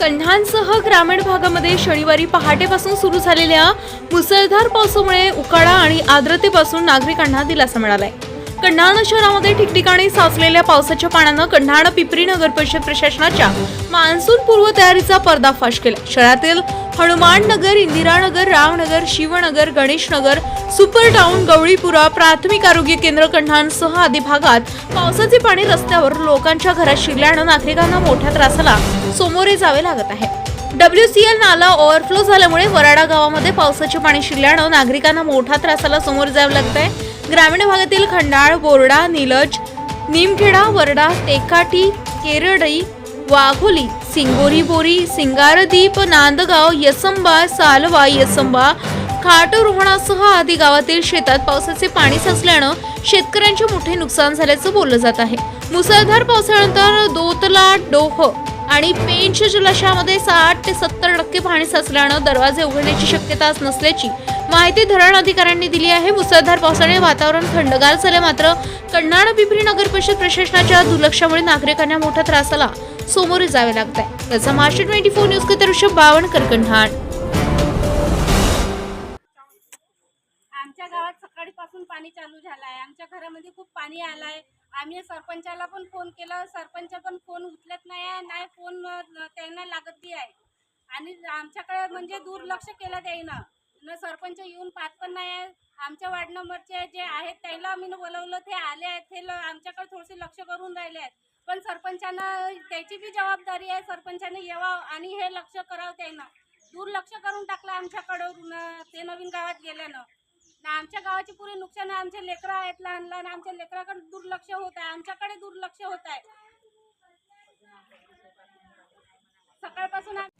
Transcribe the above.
कन्हांसह ग्रामीण भागामध्ये शनिवारी पहाटेपासून सुरू झालेल्या मुसळधार पावसामुळे उकाडा आणि आर्द्रतेपासून नागरिकांना दिलासा मिळालाय. कन्हान शहरामध्ये ठिकठिकाणी साचलेल्या पावसाच्या पाण्यानं कन्हान पिपरी नगर परिषद प्रशासनाच्या मान्सून पूर्व तयारीचा पर्दाफाश केला. शहरातील हनुमान नगर इंदिरानगर रामनगर शिवनगर गणेशनगर सुपर टाउन गवळीपुरा प्राथमिक आरोग्य केंद्र कन्हानसह आदी भागात पावसाचे पाणी रस्त्यावर लोकांच्या घरात शिरल्यानं नागरिकांना मोठ्या त्रासाला सामोरे जावे लागत आहे. डब्ल्यू सी एल नाला ओव्हरफ्लो झाल्यामुळे वराडा गावामध्ये पावसाचे पाणी शिरल्यानं नागरिकांना मोठ्या त्रासाला समोर जावे लागत आहे. ग्रामीण भागातील खंडाळ बोर्डा निलज निमखेडा वरडा टेकाटी केरडई वाघोली सिंगोरी बोरी सिंगारदीप नांदगाव यसंबा सालवा यसंबा खाटरोहणासह आदी गावातील शेतात पावसाचे पाणी साचल्यानं शेतकऱ्यांचे मोठे नुकसान झाल्याचं बोललं जात आहे. मुसळधार पावसानंतर दोतला डोह आणि पेंच जलाशयामध्ये साठ ते सत्तर टक्के पाणी साचल्यानं दरवाजे उघडण्याची शक्यताच नसल्याची माहिती धरण अधिकाऱ्यांनी दिली आहे. मुसळधार पावसाने वातावरण थंडगार झाले मात्र कन्नाड पिंपरी नगर परिषद प्रशासनाच्या दुर्लक्षामुळे नागरिकांना मोठा त्रासाला सामोरे जावे लागत. आहे त्याचा Maharashtra twenty four news K Rishabh Bawankar Karhad. आमच्या गावात सकाळीपासून पाणी चालू झालं आहे आमच्या घरामध्ये खूप पाणी आलं आहे आम्ही सरपंचाला पण फोन केला. सरपंच पण फोन उचलत नाही आहे नाही फोन त्यांना लागत आहे. आणि आमच्याकडे म्हणजे दुर्लक्ष केलं त्याईनं न सरपंच येऊन पाहत पण नाही आहे. आमच्या वार्ड नंबरचे जे आहेत त्याला आम्ही बोलवलं ते आले आहेत. ते ल- आमच्याकडे थोडेसे लक्ष करून राहिले आहेत. पण सरपंचानं त्याची बी जबाबदारी आहे. सरपंचाने यावं आणि हे लक्ष करावं त्यानं. दुर्लक्ष करून टाकलं आमच्याकडं ते नवीन गावात गेल्यानं. ना आमच्या गावाची पुरी नुकसान आहे. आमचे लेकरं आहेत लहान लहान आमच्या लेकराकडे दुर्लक्ष होत आहे. आमच्याकडे दुर्लक्ष होत आहे. सकाळपासून आम-